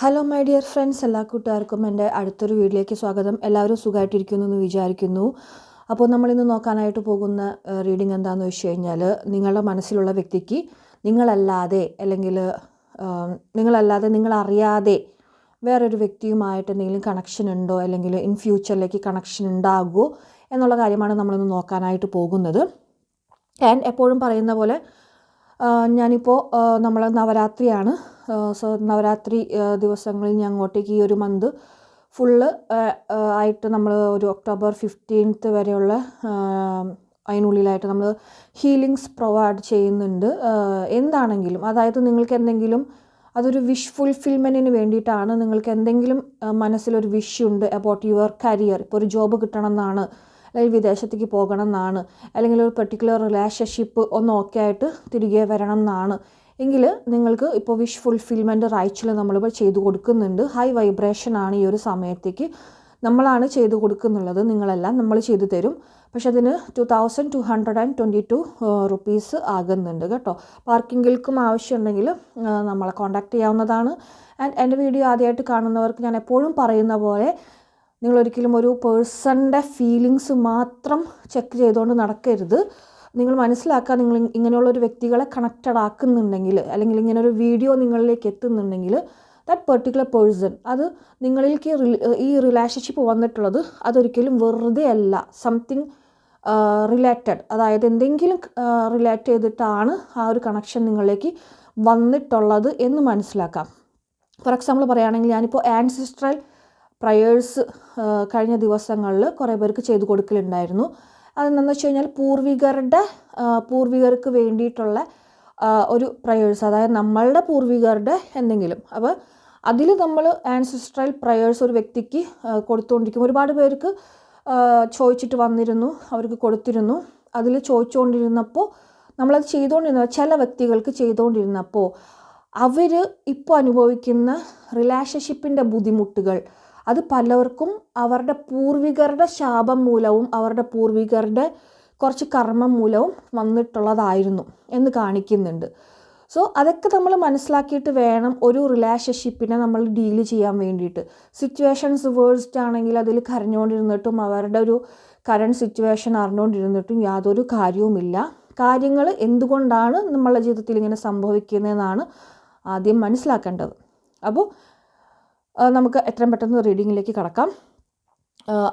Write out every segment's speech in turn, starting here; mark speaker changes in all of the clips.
Speaker 1: Hello my dear friends എല്ലാ കൂട്ടുകാർക്കും എന്റെ അടുത്തൊരു വീഡിയോയിലേക്ക് സ്വാഗതം. എല്ലാവരും സുഖമായിട്ടിരിക്കുന്നു എന്ന് വിചാരിക്കുന്നു. അപ്പോൾ നമ്മളിന്ന് നോക്കാനായിട്ട് പോകുന്ന റീഡിംഗ് എന്താണെന്ന് വെച്ച് കഴിഞ്ഞാൽ നിങ്ങളുടെ മനസ്സിലുള്ള വ്യക്തിക്ക് നിങ്ങളല്ലാതെ അല്ലെങ്കിൽ നിങ്ങളല്ലാതെ നിങ്ങളറിയാതെ വേറൊരു വ്യക്തിയുമായിട്ട് എന്തെങ്കിലും കണക്ഷൻ ഉണ്ടോ അല്ലെങ്കിൽ ഇൻ ഫ്യൂച്ചറിലേക്ക് കണക്ഷൻ ഉണ്ടാകുമോ എന്നുള്ള കാര്യമാണ് നമ്മളിന്ന് നോക്കാനായിട്ട് പോകുന്നത്. ഞാൻ എപ്പോഴും പറയുന്ന പോലെ ഞാനിപ്പോൾ നമ്മൾ നവരാത്രിയാണ്. സോ നവരാത്രി ദിവസങ്ങളിൽ ഞാൻ അങ്ങോട്ടേക്ക് ഈ ഒരു മന്ത് ഫുള്ള് ആയിട്ട് നമ്മൾ ഒരു ഒക്ടോബർ ഫിഫ്റ്റീൻത്ത് വരെയുള്ള അതിനുള്ളിലായിട്ട് നമ്മൾ ഹീലിങ്സ് പ്രൊവൈഡ് ചെയ്യുന്നുണ്ട്. എന്താണെങ്കിലും അതായത് നിങ്ങൾക്ക് എന്തെങ്കിലും അതൊരു വിഷ് ഫുൾഫിൽമെന്റിന് വേണ്ടിയിട്ടാണ് നിങ്ങൾക്ക് എന്തെങ്കിലും മനസ്സിലൊരു വിഷ് ഉണ്ട് അബൌട്ട് യുവർ കരിയർ ഇപ്പോൾ ഒരു ജോബ് കിട്ടണം എന്നാണ് അല്ലെങ്കിൽ വിദേശത്തേക്ക് പോകണം എന്നാണ് അല്ലെങ്കിൽ ഒരു പെർട്ടിക്കുലർ റിലേഷൻഷിപ്പ് ഒന്ന് ഓക്കെ ആയിട്ട് തിരികെ വരണം എന്നാണ് എങ്കിൽ നിങ്ങൾക്ക് ഇപ്പോൾ വിഷ് ഫുൾഫിൽമെന്റ് റൈറ്റ്സിൽ നമ്മളിപ്പോൾ ചെയ്തു കൊടുക്കുന്നുണ്ട്. ഹൈ വൈബ്രേഷൻ ആണ് ഈ ഒരു സമയത്തേക്ക് നമ്മളാണ് ചെയ്തു കൊടുക്കുന്നുള്ളത്. നിങ്ങളെല്ലാം നമ്മൾ ചെയ്തു തരും. പക്ഷെ അതിന് two thousand two hundred and twenty two rupees ആകുന്നുണ്ട് കേട്ടോ. പാർക്കിങ്ങിൽക്കും ആവശ്യമുണ്ടെങ്കിൽ നമ്മളെ കോൺടാക്റ്റ് ചെയ്യാവുന്നതാണ്. ആൻഡ് എന്റെ വീഡിയോ ആദ്യമായിട്ട് കാണുന്നവർക്ക് ഞാൻ എപ്പോഴും പറയുന്ന പോലെ നിങ്ങളൊരിക്കലും ഒരു പേഴ്സണിന്റെ ഫീലിങ്സ് മാത്രം ചെക്ക് ചെയ്തുകൊണ്ട് നടക്കരുത്. നിങ്ങൾ മനസ്സിലാക്കുക നിങ്ങൾ ഇങ്ങനെയുള്ള ഒരു വ്യക്തികളെ കണക്റ്റഡ് ആക്കുന്നുണ്ടെങ്കിൽ അല്ലെങ്കിൽ ഇങ്ങനെ ഒരു വീഡിയോ നിങ്ങളിലേക്ക് എത്തുന്നുണ്ടെങ്കിൽ ദാറ്റ് പെർട്ടിക്കുലർ പേഴ്സൺ അത് നിങ്ങളിലേക്ക് ഈ റിലേഷൻഷിപ്പ് വന്നിട്ടുള്ളത് അതൊരിക്കലും വെറുതെ അല്ല. സംതിങ് റിലേറ്റഡ് അതായത് എന്തെങ്കിലും റിലേറ്റ് ചെയ്തിട്ടാണ് ആ ഒരു കണക്ഷൻ നിങ്ങളിലേക്ക് വന്നിട്ടുള്ളത് എന്ന് മനസ്സിലാക്കാം. ഫോർ എക്സാമ്പിൾ പറയുകയാണെങ്കിൽ ഞാനിപ്പോൾ ആൻസിസ്ട്രൽ പ്രയേഴ്സ് കഴിഞ്ഞ ദിവസങ്ങളിൽ കുറേ പേർക്ക് ചെയ്തു കൊടുക്കലുണ്ടായിരുന്നു. അതെന്താണെന്ന് വെച്ച് കഴിഞ്ഞാൽ പൂർവികരുടെ പൂർവികർക്ക് വേണ്ടിയിട്ടുള്ള ഒരു പ്രയേഴ്സ് അതായത് നമ്മളുടെ പൂർവികരുടെ എന്തെങ്കിലും. അപ്പോൾ അതിൽ നമ്മൾ ആൻസിസ്ട്രൽ പ്രയേഴ്സ് ഒരു വ്യക്തിക്ക് കൊടുത്തുകൊണ്ടിരിക്കും ഒരുപാട് പേർക്ക് ചോദിച്ചിട്ട് വന്നിരുന്നു അവർക്ക് കൊടുത്തിരുന്നു. അതിൽ ചോദിച്ചുകൊണ്ടിരുന്നപ്പോൾ നമ്മളത് ചെയ്തുകൊണ്ടിരുന്ന ചില വ്യക്തികൾക്ക് ചെയ്തുകൊണ്ടിരുന്നപ്പോൾ അവർ ഇപ്പോൾ അനുഭവിക്കുന്ന റിലേഷൻഷിപ്പിന്റെ ബുദ്ധിമുട്ടുകൾ അത് പലർക്കും അവരുടെ പൂർവികരുടെ ശാപം മൂലവും അവരുടെ പൂർവികരുടെ കുറച്ച് കർമ്മം മൂലവും വന്നിട്ടുള്ളതായിരുന്നു എന്ന് കാണിക്കുന്നുണ്ട്. സോ അതൊക്കെ നമ്മൾ മനസ്സിലാക്കിയിട്ട് വേണം ഒരു റിലേഷൻഷിപ്പിനെ നമ്മൾ ഡീൽ ചെയ്യാൻ വേണ്ടിയിട്ട്. സിറ്റുവേഷൻസ് വേഴ്സ്റ്റ് ആണെങ്കിൽ അതിൽ കരഞ്ഞുകൊണ്ടിരുന്നിട്ടും അവരുടെ ഒരു കറണ്ട് സിറ്റുവേഷൻ അറിഞ്ഞുകൊണ്ടിരുന്നിട്ടും യാതൊരു കാര്യവുമില്ല. കാര്യങ്ങൾ എന്തുകൊണ്ടാണ് നമ്മളുടെ ജീവിതത്തിൽ ഇങ്ങനെ സംഭവിക്കുന്നതെന്നാണ് ആദ്യം മനസ്സിലാക്കേണ്ടത്. അപ്പോൾ നമുക്ക് എത്രയും പെട്ടെന്ന് റീഡിങ്ങിലേക്ക് കടക്കാം.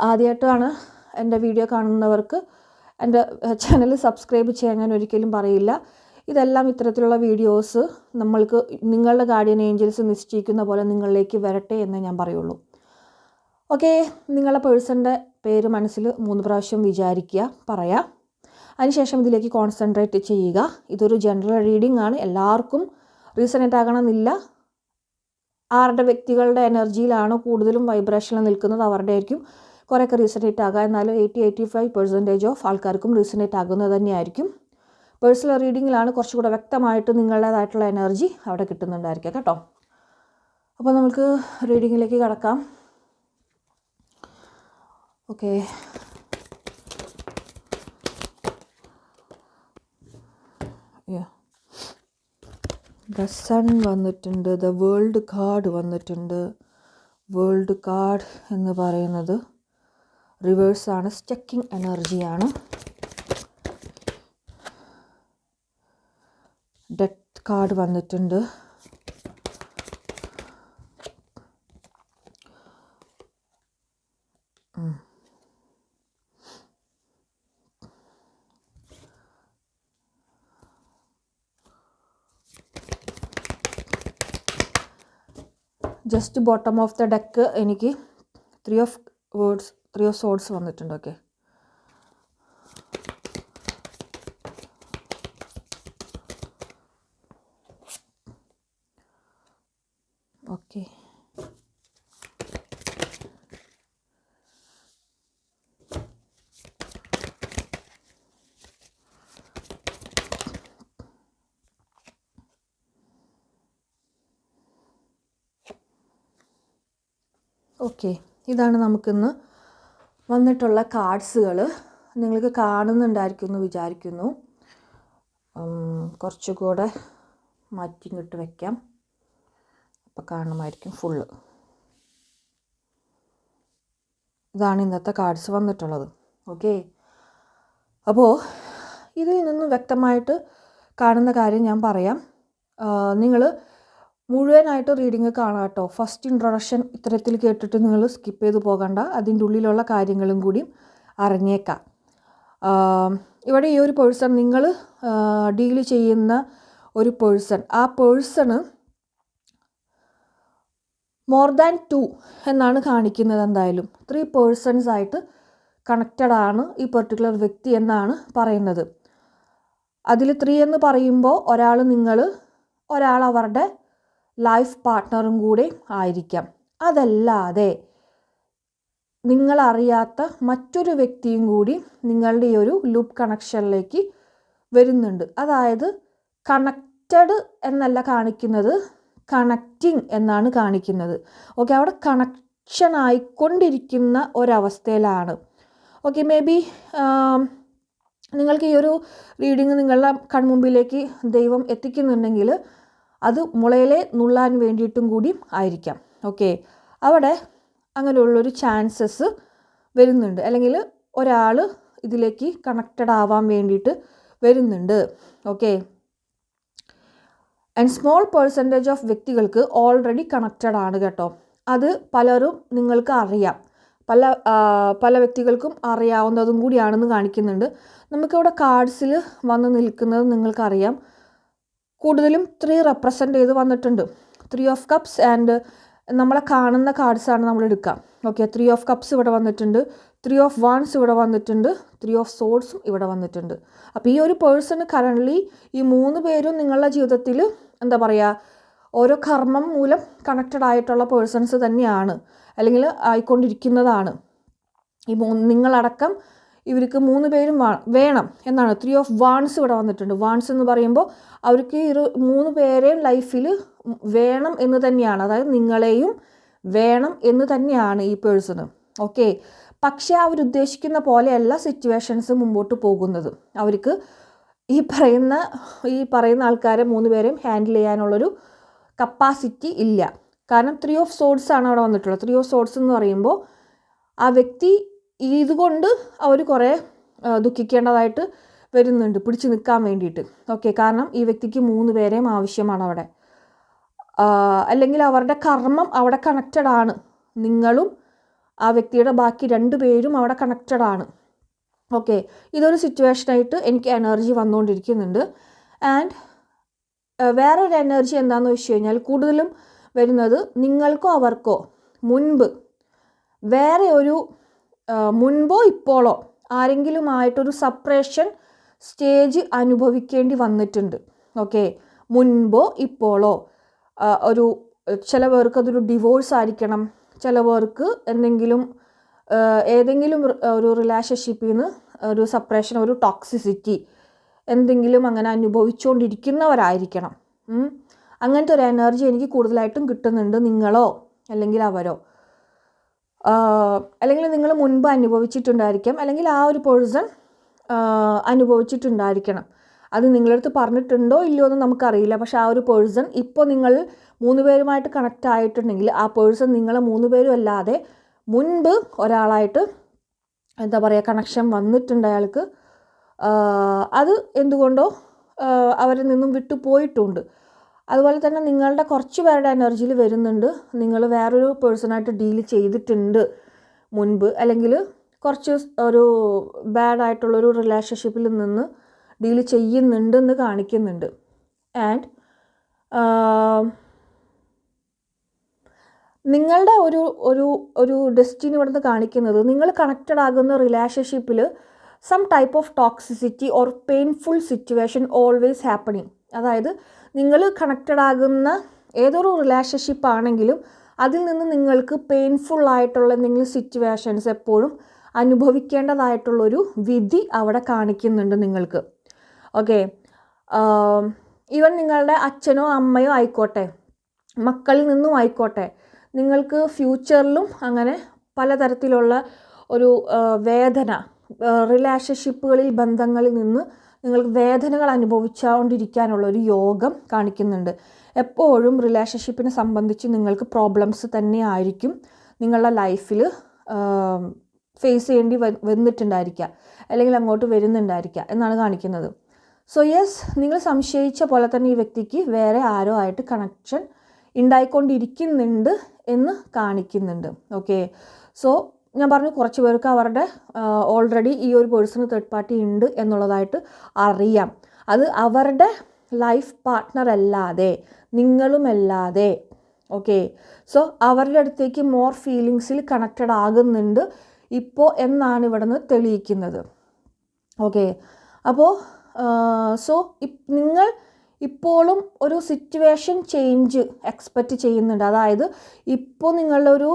Speaker 1: ആദ്യമായിട്ടാണ് എന്റെ വീഡിയോ കാണുന്നവർക്ക് എന്റെ ചാനൽ സബ്സ്ക്രൈബ് ചെയ്യാൻ ഞാൻ ഒരിക്കലും പറയില്ല. ഇതെല്ലാം ഇത്തരത്തിലുള്ള വീഡിയോസ് നമ്മൾക്ക് നിങ്ങളുടെ ഗാർഡിയൻ ഏഞ്ചൽസ് നിശ്ചയിക്കുന്ന പോലെ നിങ്ങളിലേക്ക് വരട്ടെ എന്ന് ഞാൻ പറയുള്ളൂ. ഓക്കെ നിങ്ങളുടെ പേഴ്സന്റെ പേര് മനസ്സിൽ മൂന്ന് പ്രാവശ്യം വിചാരിക്കുക പറയാം. അതിനുശേഷം ഇതിലേക്ക് കോൺസെൻട്രേറ്റ് ചെയ്യുക. ഇതൊരു ജനറൽ റീഡിംഗ് ആണ്. എല്ലാവർക്കും റീസണേറ്റ് ആകണമെന്നില്ല. ആരുടെ വ്യക്തികളുടെ എനർജിയിലാണ് കൂടുതലും വൈബ്രേഷനിൽ നിൽക്കുന്നത് അവരുടെ ആയിരിക്കും കുറേയൊക്കെ റീസണേറ്റ് ആകുക എന്നാലും eighty eighty five percentage of ആൾക്കാർക്കും റീസണേറ്റ് ആകുന്നത് തന്നെയായിരിക്കും. പേഴ്സണൽ റീഡിങ്ങിലാണ് കുറച്ചുകൂടെ വ്യക്തമായിട്ട് നിങ്ങളുടേതായിട്ടുള്ള എനർജി അവിടെ കിട്ടുന്നുണ്ടായിരിക്കുക കേട്ടോ. അപ്പോൾ നമുക്ക് റീഡിങ്ങിലേക്ക് കടക്കാം. ഓക്കെ. ദ സൺ വന്നിട്ടുണ്ട് ദ വേൾഡ് കാർഡ് വന്നിട്ടുണ്ട്. വേൾഡ് കാർഡ് എന്ന് പറയുന്നത് റിവേഴ്സാണ് സ്റ്റക്കിംഗ് എനർജിയാണ് ഡെത്ത് കാർഡ് വന്നിട്ടുണ്ട്. Just bottom of the deck എനിക്ക് three of swords three of swords വന്നിട്ടുണ്ട് ഓക്കെ ഓക്കെ ഓക്കെ. ഇതാണ് നമുക്കിന്ന് വന്നിട്ടുള്ള കാർഡ്സുകൾ നിങ്ങൾക്ക് കാണുന്നുണ്ടായിരിക്കും എന്ന് വിചാരിക്കുന്നു കുറച്ചുകൂടെ മാറ്റി ഇങ്ങോട്ട് വയ്ക്കാം അപ്പോൾ കാണുമായിരിക്കും ഫുള്ള് ഇതാണ് ഇന്നത്തെ കാർഡ്സ് വന്നിട്ടുള്ളത്. ഓക്കെ. അപ്പോൾ ഇതിൽ നിന്നും വ്യക്തമായിട്ട് കാണുന്ന കാര്യം ഞാൻ പറയാം. നിങ്ങൾ മുഴുവനായിട്ട് റീഡിങ് കാണാം കേട്ടോ ഫസ്റ്റ് ഇൻട്രൊഡക്ഷൻ ഇത്തരത്തിൽ കേട്ടിട്ട് നിങ്ങൾ സ്കിപ്പ് ചെയ്ത് പോകണ്ട. അതിന്റെ ഉള്ളിലുള്ള കാര്യങ്ങളും കൂടി അറിഞ്ഞേക്കാം. ഇവിടെ ഈ ഒരു പേഴ്സൺ നിങ്ങൾ ഡീൽ ചെയ്യുന്ന ഒരു പേഴ്സൺ ആ പേഴ്സണ് മോർ ദാൻ ടു എന്നാണ് കാണിക്കുന്നത് എന്തായാലും. ത്രീ പേഴ്സൺസ് ആയിട്ട് കണക്റ്റഡ് ആണ് ഈ പെർട്ടിക്കുലർ വ്യക്തി എന്നാണ് പറയുന്നത്. അതിൽ ത്രീ എന്ന് പറയുമ്പോൾ ഒരാൾ നിങ്ങൾ ഒരാൾ അവരുടെ ലൈഫ് പാർട്ട്ണറും കൂടെ ആയിരിക്കാം. അതല്ലാതെ നിങ്ങളറിയാത്ത മറ്റൊരു വ്യക്തിയും കൂടി നിങ്ങളുടെ ഈ ഒരു ലൂപ്പ് കണക്ഷനിലേക്ക് വരുന്നുണ്ട്. അതായത് കണക്റ്റഡ് എന്നല്ല കാണിക്കുന്നത് കണക്റ്റിംഗ് എന്നാണ് കാണിക്കുന്നത്. ഓക്കെ അവിടെ കണക്ഷൻ ആയിക്കൊണ്ടിരിക്കുന്ന ഒരവസ്ഥയിലാണ്. ഓക്കെ മേ ബി നിങ്ങൾക്ക് ഈ ഒരു റീഡിങ് നിങ്ങളുടെ കൺമുമ്പിലേക്ക് ദൈവം എത്തിക്കുന്നുണ്ടെങ്കിൽ അത് മുളയിലെ നുള്ളാൻ വേണ്ടിയിട്ടും കൂടി ആയിരിക്കാം. ഓക്കെ അവിടെ അങ്ങനെയുള്ളൊരു ചാൻസസ് വരുന്നുണ്ട്. അല്ലെങ്കിൽ ഒരാൾ ഇതിലേക്ക് കണക്റ്റഡ് ആവാൻ വേണ്ടിയിട്ട് വരുന്നുണ്ട്. Okay and small percentage of വ്യക്തികൾക്ക് ഓൾറെഡി കണക്റ്റഡ് ആണ് കേട്ടോ. അത് പലരും നിങ്ങൾക്ക് അറിയാം. പല പല വ്യക്തികൾക്കും അറിയാവുന്നതും കൂടിയാണെന്ന് കാണിക്കുന്നുണ്ട്. നമുക്കിവിടെ കാർഡ്സിൽ വന്ന് നിൽക്കുന്നത് നിങ്ങൾക്കറിയാം. കൂടുതലും ത്രീ റെപ്രസെന്റ് ചെയ്ത് വന്നിട്ടുണ്ട്. ത്രീ ഓഫ് കപ്സ് ആൻഡ് നമ്മളെ കാണുന്ന കാർഡ്സാണ് നമ്മൾ എടുക്കുക. ഓക്കെ ത്രീ ഓഫ് കപ്സ് ഇവിടെ വന്നിട്ടുണ്ട്. ത്രീ ഓഫ് വാൺസ് ഇവിടെ വന്നിട്ടുണ്ട്. ത്രീ ഓഫ് സോഡ്സും ഇവിടെ വന്നിട്ടുണ്ട്. അപ്പോൾ ഈ ഒരു പേഴ്സണ് കറന്റ്ലി ഈ മൂന്ന് പേരും നിങ്ങളുടെ ജീവിതത്തിൽ എന്താ പറയുക ഓരോ കർമ്മം മൂലം കണക്റ്റഡ് ആയിട്ടുള്ള പേഴ്സൺസ് തന്നെയാണ്. അല്ലെങ്കിൽ ആയിക്കൊണ്ടിരിക്കുന്നതാണ്. ഈ മൂന്ന് നിങ്ങളടക്കം ഇവർക്ക് മൂന്ന് പേരും വേണം എന്നാണ്. ത്രീ ഓഫ് വാൺസ് ഇവിടെ വന്നിട്ടുണ്ട്. വാൺസ് എന്ന് പറയുമ്പോൾ അവർക്ക് ഇരു മൂന്ന് പേരെയും ലൈഫിൽ വേണം എന്ന് തന്നെയാണ്. അതായത് നിങ്ങളെയും വേണം എന്ന് തന്നെയാണ് ഈ പേഴ്സണ്. ഓക്കെ പക്ഷേ അവരുദ്ദേശിക്കുന്ന പോലെയല്ല സിറ്റുവേഷൻസ് മുമ്പോട്ട് പോകുന്നത്. അവർക്ക് ഈ പറയുന്ന ഈ പറയുന്ന ആൾക്കാരെ മൂന്ന് പേരെയും ഹാൻഡിൽ ചെയ്യാനുള്ളൊരു കപ്പാസിറ്റി ഇല്ല. കാരണം ത്രീ ഓഫ് സോഡ്സ് ആണ് അവിടെ വന്നിട്ടുള്ളത്. ത്രീ ഓഫ് സോഡ്സ് എന്ന് പറയുമ്പോൾ ആ വ്യക്തി ഇതുകൊണ്ട് അവർ കുറേ ദുഃഖിക്കേണ്ടതായിട്ട് വരുന്നുണ്ട് പിടിച്ചു നിൽക്കാൻ വേണ്ടിയിട്ട്. ഓക്കെ കാരണം ഈ വ്യക്തിക്ക് മൂന്ന് പേരെയും ആവശ്യമാണ് അവിടെ. അല്ലെങ്കിൽ അവരുടെ കർമ്മം അവിടെ കണക്റ്റഡ് ആണ്. നിങ്ങളും ആ വ്യക്തിയുടെ ബാക്കി രണ്ട് പേരും അവിടെ കണക്റ്റഡ് ആണ്. ഓക്കെ ഇതൊരു സിറ്റുവേഷനായിട്ട് എനിക്ക് എനർജി വന്നുകൊണ്ടിരിക്കുന്നുണ്ട് ആൻഡ് വേറൊരു എനർജി എന്താണെന്ന് വെച്ച് കഴിഞ്ഞാൽ കൂടുതലും വരുന്നത് നിങ്ങൾക്കോ അവർക്കോ. മുൻപ് വേറെ ഒരു മുൻപോ ഇപ്പോഴോ ആരെങ്കിലുമായിട്ടൊരു സപ്രേഷൻ സ്റ്റേജ് അനുഭവിക്കേണ്ടി വന്നിട്ടുണ്ട്. ഓക്കെ? മുൻപോ ഇപ്പോളോ? ഒരു ചില പേർക്ക് അതൊരു ഡിവോഴ്സ് ആയിരിക്കണം. ചില പേർക്ക് എന്തെങ്കിലും ഏതെങ്കിലും ഒരു റിലേഷൻഷിപ്പിൽ നിന്ന് ഒരു സപ്രേഷൻ ഒരു ടോക്സിസിറ്റി എന്തെങ്കിലും അങ്ങനെ അനുഭവിച്ചുകൊണ്ടിരിക്കുന്നവരായിരിക്കണം അങ്ങനത്തെ ഒരു എനർജി എനിക്ക് കൂടുതലായിട്ടും കിട്ടുന്നുണ്ട് നിങ്ങളോ? അല്ലെങ്കിൽ അവരോ? അല്ലെങ്കിൽ നിങ്ങൾ മുൻപ് അനുഭവിച്ചിട്ടുണ്ടായിരിക്കാം. അല്ലെങ്കിൽ ആ ഒരു പേഴ്സൺ അനുഭവിച്ചിട്ടുണ്ടായിരിക്കണം. അത് നിങ്ങളടുത്ത് പറഞ്ഞിട്ടുണ്ടോ ഇല്ലയോ എന്ന് നമുക്കറിയില്ല. പക്ഷേ ആ ഒരു പേഴ്സൺ ഇപ്പോൾ നിങ്ങൾ മൂന്ന് പേരുമായിട്ട് കണക്റ്റ് ആയിട്ടുണ്ടെങ്കിൽ ആ പേഴ്സൺ നിങ്ങളെ മൂന്ന് പേരും അല്ലാതെ മുൻപ് ഒരാളായിട്ട് എന്താ പറയുക കണക്ഷൻ വന്നിട്ടുണ്ട് അയാൾക്ക്. അത് എന്തുകൊണ്ടോ അവരിൽ നിന്നും വിട്ടുപോയിട്ടുണ്ട്. പോയിട്ടുണ്ട് അതുപോലെ തന്നെ നിങ്ങളുടെ കുറച്ച് പേരുടെ എനർജിയിൽ വരുന്നുണ്ട്. നിങ്ങൾ വേറൊരു പേഴ്സണായിട്ട് ഡീൽ ചെയ്തിട്ടുണ്ട് മുൻപ്. അല്ലെങ്കിൽ കുറച്ച് ഒരു ബാഡ് ആയിട്ടുള്ളൊരു റിലേഷൻഷിപ്പിൽ നിന്ന് ഡീൽ ചെയ്യുന്നുണ്ടെന്ന് കാണിക്കുന്നുണ്ട്. ആൻഡ് നിങ്ങളുടെ ഒരു ഒരു ഒരു ഡെസ്റ്റിനി ഇവിടുന്ന് കാണിക്കുന്നത് നിങ്ങൾ കണക്റ്റഡ് ആകുന്ന റിലേഷൻഷിപ്പിൽ some type of toxicity or painful situation always happening അതായത് നിങ്ങൾ കണക്റ്റഡ് ആകുന്ന ഏതൊരു റിലേഷൻഷിപ്പ് ആണെങ്കിലും അതിൽ നിന്ന് നിങ്ങൾക്ക് പെയിൻഫുൾ ആയിട്ടുള്ള എന്തെങ്കിലും സിറ്റുവേഷൻസ് എപ്പോഴും അനുഭവിക്കേണ്ടതായിട്ടുള്ളൊരു വിധി അവിടെ കാണിക്കുന്നുണ്ട് നിങ്ങൾക്ക്. ഓക്കെ ഈവൻ നിങ്ങളുടെ അച്ഛനോ അമ്മയോ ആയിക്കോട്ടെ മക്കളിൽ നിന്നും ആയിക്കോട്ടെ നിങ്ങൾക്ക് ഫ്യൂച്ചറിലും അങ്ങനെ പലതരത്തിലുള്ള ഒരു വേദന റിലേഷൻഷിപ്പുകളിൽ ബന്ധങ്ങളിൽ നിന്ന് നിങ്ങൾക്ക് വേദനകൾ അനുഭവിച്ചുകൊണ്ടിരിക്കാനുള്ള ഒരു യോഗം കാണിക്കുന്നുണ്ട്. എപ്പോഴും റിലേഷൻഷിപ്പിനെ സംബന്ധിച്ച് നിങ്ങൾക്ക് പ്രോബ്ലംസ് തന്നെ ആയിരിക്കും. നിങ്ങളുടെ ലൈഫിൽ ഫേസ് ചെയ്യേണ്ടി വന്നിട്ടുണ്ടായിരിക്കുക അല്ലെങ്കിൽ അങ്ങോട്ട് വരുന്നുണ്ടായിരിക്കുക എന്നാണ് കാണിക്കുന്നത്. സോ യെസ് നിങ്ങൾ സംശയിച്ച പോലെ തന്നെ ഈ വ്യക്തിക്ക് വേറെ ആരോ ആയിട്ട് കണക്ഷൻ ഉണ്ടായിക്കൊണ്ടിരിക്കുന്നുണ്ട് എന്ന് കാണിക്കുന്നുണ്ട്. ഓക്കെ സോ ഞാൻ പറഞ്ഞു കുറച്ച് പേർക്ക് അവരുടെ ഓൾറെഡി ഈ ഒരു പേഴ്സണ് തേർഡ് പാർട്ടി ഉണ്ട് എന്നുള്ളതായിട്ട് അറിയാം. അത് അവരുടെ ലൈഫ് പാർട്ട്ണർ അല്ലാതെ നിങ്ങളുമല്ലാതെ ഓക്കെ സോ അവരുടെ അടുത്തേക്ക് മോർ ഫീലിങ്സിൽ കണക്റ്റഡ് ആകുന്നുണ്ട് ഇപ്പോൾ എന്നാണ് ഇവിടെ നിന്ന് തെളിയിക്കുന്നത് ഓക്കെ അപ്പോൾ സോ നിങ്ങൾ ഇപ്പോഴും ഒരു സിറ്റുവേഷൻ ചേഞ്ച് എക്സ്പെക്റ്റ് ചെയ്യുന്നുണ്ട്. അതായത് ഇപ്പോൾ നിങ്ങളുടെ ഒരു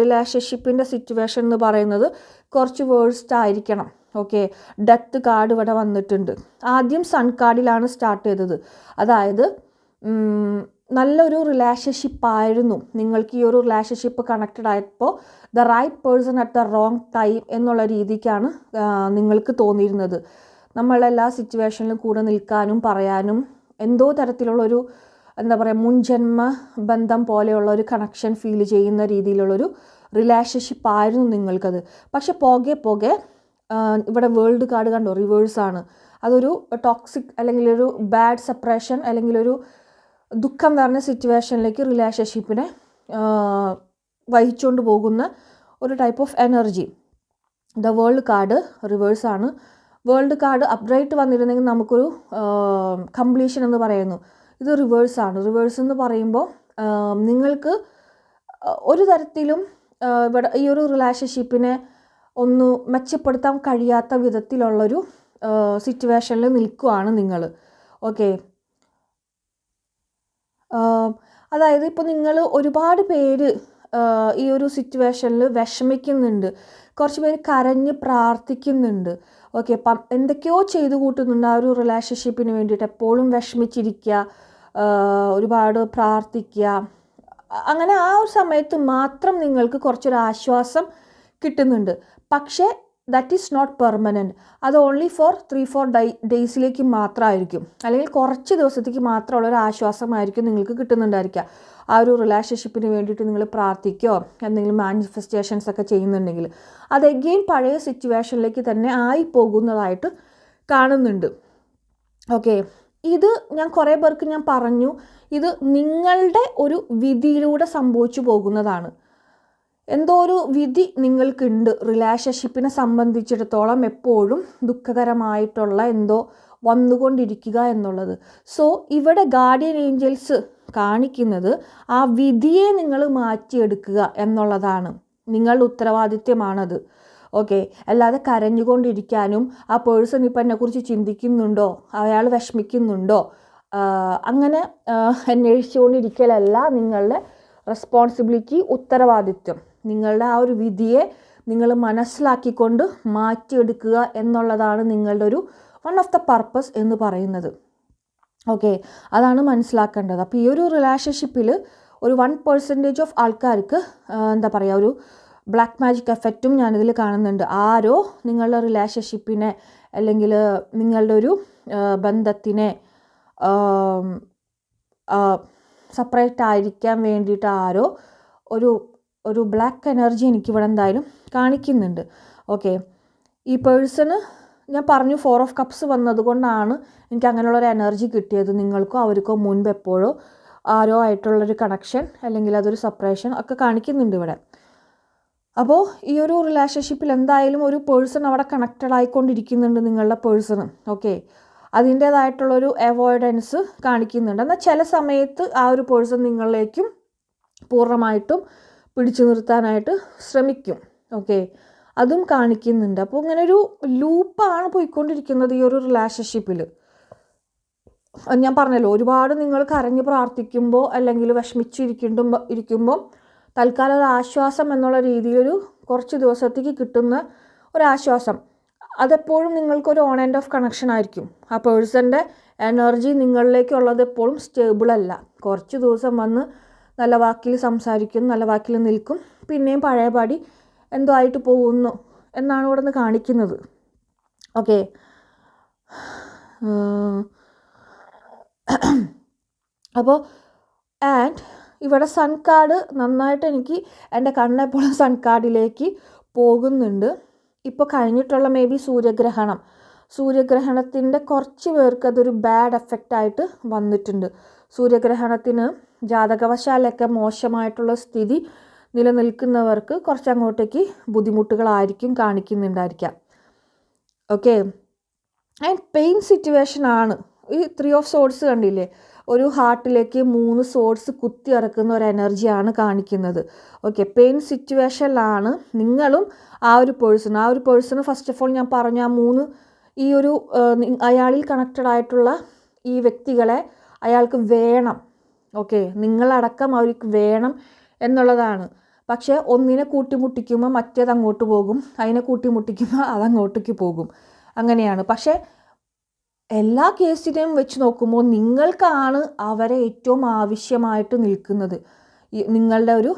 Speaker 1: റിലേഷൻഷിപ്പിന്റെ സിറ്റുവേഷൻ എന്ന് പറയുന്നത് കുറച്ച് വേഴ്സ്റ്റ് ആയിരിക്കണം. ഓക്കെ ഡെത്ത് കാർഡ് ഇവിടെ വന്നിട്ടുണ്ട്. ആദ്യം സൺ കാർഡിലാണ് സ്റ്റാർട്ട് ചെയ്തത്. അതായത് നല്ലൊരു റിലേഷൻഷിപ്പ് ആയിരുന്നു. നിങ്ങൾക്ക് ഈ ഒരു റിലേഷൻഷിപ്പ് കണക്റ്റഡ് ആയപ്പോൾ the right person at the wrong time എന്നുള്ള രീതിക്കാണ് നിങ്ങൾക്ക് തോന്നിയിരുന്നത്. നമ്മളെല്ലാ സിറ്റുവേഷനിലും കൂടെ നിൽക്കാനും പറയാനും എന്തോ തരത്തിലുള്ളൊരു എന്താ പറയുക മുൻജന്മ ബന്ധം പോലെയുള്ള ഒരു കണക്ഷൻ ഫീൽ ചെയ്യുന്ന രീതിയിലുള്ളൊരു റിലേഷൻഷിപ്പ് ആയിരുന്നു നിങ്ങൾക്കത്. പക്ഷെ പോകെ പോകെ ഇവിടെ വേൾഡ് കാർഡ് കണ്ടോ? റിവേഴ്സാണ് അതൊരു ടോക്സിക് അല്ലെങ്കിൽ ഒരു ബാഡ് സെപ്പറേഷൻ അല്ലെങ്കിൽ ഒരു ദുഃഖം നിറഞ്ഞ സിറ്റുവേഷനിലേക്ക് റിലേഷൻഷിപ്പിനെ വഹിച്ചുകൊണ്ട് പോകുന്ന ഒരു type of energy the world card റിവേഴ്സാണ് world card update വന്നിരുന്നെങ്കിൽ നമുക്കൊരു കംപ്ലീഷൻ എന്ന് പറയുന്നു. ഇത് റിവേഴ്സാണ് റിവേഴ്സ് എന്ന് പറയുമ്പോൾ നിങ്ങൾക്ക് ഒരു തരത്തിലും ഇവിടെ ഈ ഒരു റിലേഷൻഷിപ്പിനെ ഒന്ന് മെച്ചപ്പെടുത്താൻ കഴിയാത്ത വിധത്തിലുള്ളൊരു സിറ്റുവേഷനിൽ നിൽക്കുകയാണ് നിങ്ങൾ ഓക്കെ. അതായത് ഇപ്പോൾ നിങ്ങൾ ഒരുപാട് പേര് ഈ ഒരു സിറ്റുവേഷനിൽ വിഷമിക്കുന്നുണ്ട്. കുറച്ച് പേര് കരഞ്ഞ് പ്രാർത്ഥിക്കുന്നുണ്ട്. ഓക്കെ പ എന്തൊക്കെയോ ചെയ്തു കൂട്ടുന്നുണ്ട് ആ ഒരു റിലേഷൻഷിപ്പിന് വേണ്ടിയിട്ട്. എപ്പോഴും വിഷമിച്ചിരിക്കുക ഒരുപാട് പ്രാർത്ഥിക്കുക. അങ്ങനെ ആ ഒരു സമയത്ത് മാത്രം നിങ്ങൾക്ക് കുറച്ചൊരു ആശ്വാസം കിട്ടുന്നുണ്ട്. പക്ഷേ ദാറ്റ് ഈസ് നോട്ട് പെർമനന്റ് അത് ഓൺലി ഫോർ ത്രീ ഫോർ ഡൈ ഡേയ്സിലേക്ക് മാത്രമായിരിക്കും. അല്ലെങ്കിൽ കുറച്ച് ദിവസത്തേക്ക് മാത്രമുള്ള ഒരു ആശ്വാസമായിരിക്കും നിങ്ങൾക്ക് കിട്ടുന്നുണ്ടായിരിക്കുക. ആ ഒരു റിലേഷൻഷിപ്പിന് വേണ്ടിയിട്ട് നിങ്ങൾ പ്രാർത്ഥിക്കുകയോ എന്തെങ്കിലും മാനിഫെസ്റ്റേഷൻസ് ഒക്കെ ചെയ്യുന്നുണ്ടെങ്കിൽ. അത് എഗെയിൻ പഴയ സിറ്റുവേഷനിലേക്ക് തന്നെ ആയി പോകുന്നതായിട്ട് കാണുന്നുണ്ട്. ഓക്കെ ഇത് ഞാൻ കുറേ പേർക്ക് ഞാൻ പറഞ്ഞു. ഇത് നിങ്ങളുടെ ഒരു വിധിയിലൂടെ സംഭവിച്ചു പോകുന്നതാണ്. എന്തോ ഒരു വിധി നിങ്ങൾക്കുണ്ട്. റിലേഷൻഷിപ്പിനെ സംബന്ധിച്ചിടത്തോളം എപ്പോഴും ദുഃഖകരമായിട്ടുള്ള എന്തോ വന്നുകൊണ്ടിരിക്കുക എന്നുള്ളത്. സോ ഇവിടെ ഗാർഡിയൻ ഏഞ്ചൽസ് കാണിക്കുന്നത് ആ വിധിയെ നിങ്ങൾ മാറ്റിയെടുക്കുക എന്നുള്ളതാണ്. നിങ്ങളുടെ ഉത്തരവാദിത്യമാണത് ഓക്കെ. അല്ലാതെ കരഞ്ഞുകൊണ്ടിരിക്കാനും ആ പേഴ്സൺ ഇപ്പം എന്നെക്കുറിച്ച് ചിന്തിക്കുന്നുണ്ടോ? അയാൾ വിഷമിക്കുന്നുണ്ടോ? അങ്ങനെ അന്വേഷിച്ചുകൊണ്ടിരിക്കലല്ല നിങ്ങളുടെ റെസ്പോൺസിബിലിറ്റി ഉത്തരവാദിത്വം. നിങ്ങളുടെ ആ ഒരു വിധിയെ നിങ്ങൾ മനസ്സിലാക്കിക്കൊണ്ട് മാറ്റിയെടുക്കുക എന്നുള്ളതാണ് നിങ്ങളുടെ ഒരു വൺ ഓഫ് ദ പർപ്പസ് എന്ന് പറയുന്നത്. ഓക്കെ അതാണ് മനസ്സിലാക്കേണ്ടത്. അപ്പോൾ ഈ ഒരു റിലേഷൻഷിപ്പിൽ ഒരു വൺ പെർസെന്റേജ് ഓഫ് ആൾക്കാർക്ക് എന്താ പറയുക ഒരു ബ്ലാക്ക് മാജിക് എഫക്റ്റും ഞാനിതിൽ കാണുന്നുണ്ട്. ആരോ നിങ്ങളുടെ റിലേഷൻഷിപ്പിനെ അല്ലെങ്കിൽ നിങ്ങളുടെ ഒരു ബന്ധത്തിനെ സെപ്പറേറ്റ് ആയിരിക്കാൻ വേണ്ടിയിട്ട് ആരോ ഒരു ഒരു ബ്ലാക്ക് എനർജി എനിക്കിവിടെ എന്തായാലും കാണിക്കുന്നുണ്ട്. ഓക്കെ ഈ പേഴ്സണ് ഞാൻ പറഞ്ഞു ഫോർ ഓഫ് കപ്സ് വന്നതുകൊണ്ടാണ് എനിക്ക് അങ്ങനെയുള്ളൊരു എനർജി കിട്ടിയത്. നിങ്ങൾക്കോ അവർക്കോ മുൻപ് എപ്പോഴോ ആരോ ആയിട്ടുള്ളൊരു കണക്ഷൻ അല്ലെങ്കിൽ അതൊരു സെപ്പറേഷൻ ഒക്കെ കാണിക്കുന്നുണ്ട് ഇവിടെ. അപ്പോൾ ഈ ഒരു റിലേഷൻഷിപ്പിൽ എന്തായാലും ഒരു പേഴ്സൺ അവിടെ കണക്റ്റഡ് ആയിക്കൊണ്ടിരിക്കുന്നുണ്ട് നിങ്ങളുടെ പേഴ്സണ് ഓക്കെ അതിന്റേതായിട്ടുള്ളൊരു അവോയ്ഡൻസ് കാണിക്കുന്നുണ്ട്. എന്നാൽ ചില സമയത്ത് ആ ഒരു പേഴ്സൺ നിങ്ങളിലേക്കും പൂർണമായിട്ടും പിടിച്ചു നിർത്താനായിട്ട് ശ്രമിക്കും. ഓക്കെ അതും കാണിക്കുന്നുണ്ട്. അപ്പോൾ ഇങ്ങനെ ഒരു ലൂപ്പാണ് പോയിക്കൊണ്ടിരിക്കുന്നത് ഈ ഒരു റിലേഷൻഷിപ്പിൽ ഞാൻ പറഞ്ഞല്ലോ ഒരുപാട് നിങ്ങൾ കരഞ്ഞ് പ്രാർത്ഥിക്കുമ്പോൾ അല്ലെങ്കിൽ വിഷമിച്ചിരിക്കുമ്പോൾ ഇരിക്കുമ്പോൾ തൽക്കാലം ഒരു ആശ്വാസം എന്നുള്ള രീതിയിലൊരു കുറച്ച് ദിവസത്തേക്ക് കിട്ടുന്ന ഒരാശ്വാസം അതെപ്പോഴും നിങ്ങൾക്കൊരു ഓൺ ആൻഡ് ഓഫ് കണക്ഷൻ ആയിരിക്കും. ആ പേഴ്സന്റെ എനർജി നിങ്ങളിലേക്കുള്ളത് എപ്പോഴും സ്റ്റേബിൾ അല്ല. കുറച്ച് ദിവസം വന്ന് നല്ല വാക്കിൽ സംസാരിക്കും നല്ല വാക്കിൽ നിൽക്കും. പിന്നെയും പഴയപാടി എന്തോ ആയിട്ട് പോകുന്നു എന്നാണ് ഇവിടെ നിന്ന് കാണിക്കുന്നത്. ഓക്കെ അപ്പോൾ ആൻഡ് ഇവിടെ സൺ കാർഡ് നന്നായിട്ട് എനിക്ക് എന്റെ കണ്ണെപ്പോഴും സൺ കാർഡിലേക്ക് പോകുന്നുണ്ട്. ഇപ്പോൾ കഴിഞ്ഞിട്ടുള്ള മേ ബി സൂര്യഗ്രഹണം. സൂര്യഗ്രഹണത്തിന്റെ കുറച്ച് പേർക്ക് അതൊരു ബാഡ് എഫക്റ്റായിട്ട് വന്നിട്ടുണ്ട്. സൂര്യഗ്രഹണത്തിന് ജാതകവശാലൊക്കെ മോശമായിട്ടുള്ള സ്ഥിതി നിലനിൽക്കുന്നവർക്ക് കുറച്ചങ്ങോട്ടേക്ക് ബുദ്ധിമുട്ടുകളായിരിക്കും കാണിക്കുന്നുണ്ടായിരിക്കാം. ഓക്കെ. ആൻഡ് പെയിൻ സിറ്റുവേഷൻ ആണ്. ഈ ത്രീ ഓഫ് സോഡ്സ് കണ്ടില്ലേ? ഒരു ഹാർട്ടിലേക്ക് മൂന്ന് സോഡ്സ് കുത്തി ഇറക്കുന്ന ഒരു എനർജിയാണ് കാണിക്കുന്നത്. ഓക്കെ. പെയിൻ സിറ്റുവേഷനിലാണ് നിങ്ങളും ആ ഒരു പേഴ്സൺ ആ ഒരു പേഴ്സൺ ഫസ്റ്റ് ഓഫ് ഓൾ ഞാൻ പറഞ്ഞ ആ മൂന്ന് ഈ ഒരു അയാളിൽ കണക്റ്റഡ് ആയിട്ടുള്ള ഈ വ്യക്തികളെ അയാൾക്ക് വേണം ഓക്കെ നിങ്ങളടക്കം അവർക്ക് വേണം എന്നുള്ളതാണ്. പക്ഷേ ഒന്നിനെ കൂട്ടിമുട്ടിക്കുമ്പോൾ മറ്റേത് അങ്ങോട്ട് പോകും അതിനെ കൂട്ടിമുട്ടിക്കുമ്പോൾ അതങ്ങോട്ടേക്ക് പോകും. അങ്ങനെയാണ്. പക്ഷേ എല്ലാ കേസിനെയും വെച്ച് നോക്കുമ്പോൾ നിങ്ങൾക്കാണ് അവരെ ഏറ്റവും ആവശ്യമായിട്ട് നിൽക്കുന്നത്. നിങ്ങളുടെ ഒരു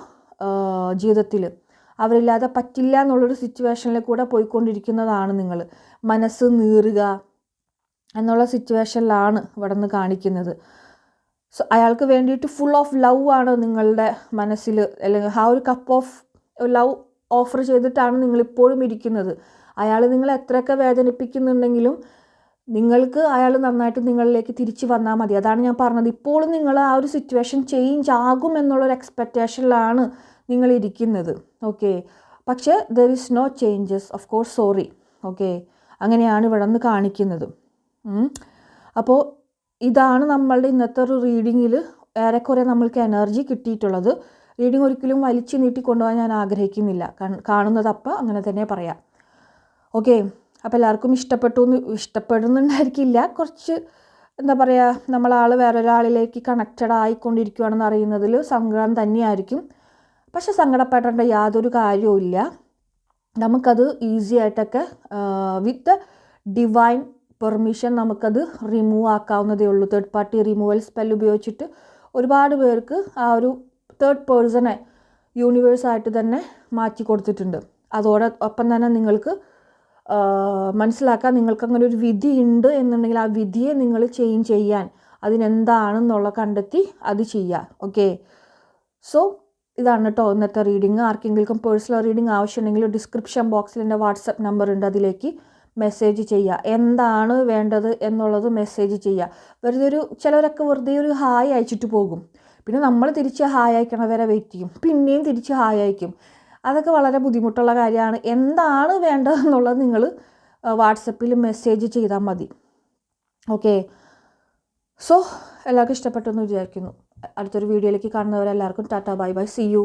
Speaker 1: ജീവിതത്തിൽ അവരില്ലാതെ പറ്റില്ല എന്നുള്ളൊരു സിറ്റുവേഷനിൽ കൂടെ പോയിക്കൊണ്ടിരിക്കുന്നതാണ് നിങ്ങൾ മനസ്സ് നീറുക എന്നുള്ള സിറ്റുവേഷനിലാണ് ഇവിടെ നിന്ന് കാണിക്കുന്നത്. സോ അയാൾക്ക് വേണ്ടിയിട്ട് ഫുൾ ഓഫ് ലവ് ആണ് നിങ്ങളുടെ മനസ്സിൽ അല്ലെങ്കിൽ ആ ഒരു കപ്പ് ഓഫ് ലവ് ഓഫർ ചെയ്തിട്ടാണ് നിങ്ങളിപ്പോഴും ഇരിക്കുന്നത്. അയാൾ നിങ്ങളെ എത്രയൊക്കെ വേദനിപ്പിക്കുന്നുണ്ടെങ്കിലും നിങ്ങൾക്ക് അയാൾ നന്നായിട്ട് നിങ്ങളിലേക്ക് തിരിച്ചു വന്നാൽ മതി. അതാണ് ഞാൻ പറഞ്ഞത്. ഇപ്പോഴും നിങ്ങൾ ആ ഒരു സിറ്റുവേഷൻ ചേഞ്ച് ആകും എന്നുള്ളൊരു എക്സ്പെക്റ്റേഷനിലാണ് നിങ്ങൾ ഇരിക്കുന്നത്. ഓക്കെ പക്ഷേ there is no changes of course sorry okay അങ്ങനെയാണ് ഇവിടെ നിന്ന് കാണിക്കുന്നത്. അപ്പോൾ ഇതാണ് നമ്മളുടെ ഇന്നത്തെ ഒരു റീഡിങ്ങിൽ ഏറെക്കുറെ നമ്മൾക്ക് എനർജി കിട്ടിയിട്ടുള്ളത്. റീഡിംഗ് ഒരിക്കലും വലിച്ചു നീട്ടി കൊണ്ടുപോകാൻ ഞാൻ ആഗ്രഹിക്കുന്നില്ല. കാണുന്നത് അപ്പം അങ്ങനെ തന്നെ പറയാം. ഓക്കെ അപ്പോൾ എല്ലാവർക്കും ഇഷ്ടപ്പെട്ടു എന്ന് ഇഷ്ടപ്പെടുന്നുണ്ടായിരിക്കില്ല. കുറച്ച് എന്താ പറയുക നമ്മളാൾ വേറൊരാളിലേക്ക് കണക്റ്റഡ് ആയിക്കൊണ്ടിരിക്കുകയാണെന്ന് അറിയുന്നതിൽ സങ്കടം തന്നെയായിരിക്കും. പക്ഷെ സങ്കടപ്പെടേണ്ട യാതൊരു കാര്യവും ഇല്ല നമുക്കത് ഈസി ആയിട്ടൊക്കെ വിത്ത് ഡിവൈൻ പെർമിഷൻ നമുക്കത് റിമൂവ് ആക്കാവുന്നതേ ഉള്ളൂ. തേർഡ് പാർട്ടി റിമൂവൽ സ്പെൽ ഉപയോഗിച്ചിട്ട് ഒരുപാട് പേർക്ക് ആ ഒരു തേർഡ് പേഴ്സണെ യൂണിവേഴ്സായിട്ട് തന്നെ മാറ്റി കൊടുത്തിട്ടുണ്ട്. അതോടെ ഒപ്പം തന്നെ നിങ്ങൾക്ക് മനസ്സിലാക്കാൻ നിങ്ങൾക്ക് അങ്ങനെ ഒരു വിധി ഉണ്ട് എന്നുണ്ടെങ്കിൽ ആ വിധിയെ നിങ്ങൾ ചേഞ്ച് ചെയ്യാൻ അതിനെന്താണെന്നുള്ള കണ്ടെത്തി അത് ചെയ്യുക ഓക്കെ സോ ഇതാണ് കേട്ടോ ഇന്നത്തെ റീഡിങ് ആർക്കെങ്കിലും പേഴ്സണൽ റീഡിങ് ആവശ്യമുണ്ടെങ്കിൽ ഡിസ്ക്രിപ്ഷൻ ബോക്സിൽ എന്റെ വാട്സപ്പ് നമ്പർ ഉണ്ട്. അതിലേക്ക് മെസ്സേജ് ചെയ്യുക. എന്താണ് വേണ്ടത് എന്നുള്ളത് മെസ്സേജ് ചെയ്യുക. വെറുതെ ഒരു ചിലരൊക്കെ വെറുതെ ഒരു ഹായ് അയച്ചിട്ട് പോകും. പിന്നെ നമ്മൾ തിരിച്ച് ഹായ് അയക്കണവരെ വെയിറ്റ് ചെയ്യും. പിന്നെയും തിരിച്ച് ഹായ് അയക്കും. അതൊക്കെ വളരെ ബുദ്ധിമുട്ടുള്ള കാര്യമാണ്. എന്താണ് വേണ്ടതെന്നുള്ളത് നിങ്ങൾ വാട്സപ്പിൽ മെസ്സേജ് ചെയ്താൽ മതി. ഓക്കെ സോ എല്ലാവർക്കും ഇഷ്ടപ്പെട്ടെന്ന് വിചാരിക്കുന്നു. അടുത്തൊരു വീഡിയോയിലേക്ക് കാണുന്നവരെല്ലാവർക്കും Tata bye by. See you